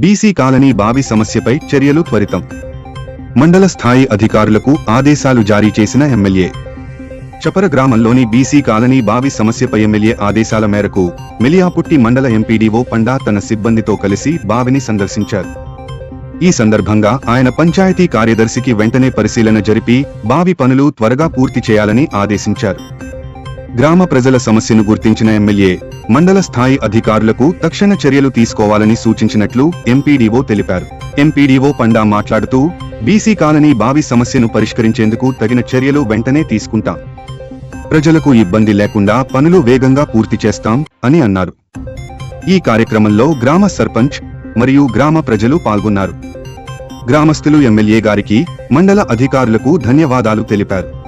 BC colony బావి సమస్యపై చర్యలు త్వరితం. మండల స్థాయి అధికారులకు ఆదేశాలు జారీ చేసిన ఎమ్మెల్యే. చపర గ్రామంలోని బీసీ కాలనీ బావి సమస్యపై ఎమ్మెల్యే ఆదేశాల మేరకు మెలియాపుట్టి మండల ఎంపీడీఓ పండా తన సిబ్బందితో కలిసి బావిని సందర్శించారు. ఈ సందర్భంగా ఆయన పంచాయతీ కార్యదర్శికి వెంటనే పరిశీలన జరిపి బావి పనులు త్వరగా పూర్తి చేయాలని ఆదేశించారు. గ్రామ ప్రజల సమస్యను గుర్తించిన ఎమ్మెల్యే మండల స్థాయి అధికారులకు తక్షణ చర్యలు తీసుకోవాలని సూచించినట్లు ఎంపీడీఓ తెలిపారు. ఎంపీడీఓ పండా మాట్లాడుతూ బీసీ కాలనీ బావి సమస్యను పరిష్కరించేందుకు తగిన చర్యలు వెంటనే తీసుకుంటాం. ప్రజలకు ఇబ్బంది లేకుండా పనులు వేగంగా పూర్తి చేస్తాం అని అన్నారు. ఈ కార్యక్రమంలో గ్రామ సర్పంచ్ మరియు గ్రామ ప్రజలు పాల్గొన్నారు. గ్రామస్తులు ఎమ్మెల్యే గారికి మండల అధికారులకు ధన్యవాదాలు తెలిపారు.